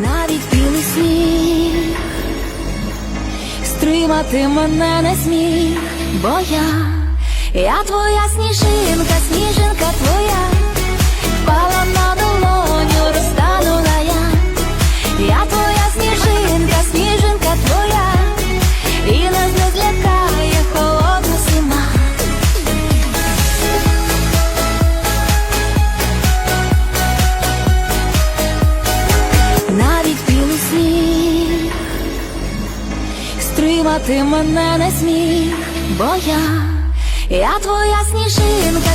навіть білий сніг, стримати мене не зміг, бо я, я твоя сніжинка, стримати мене не сміх, бо я, я твоя сніжинка,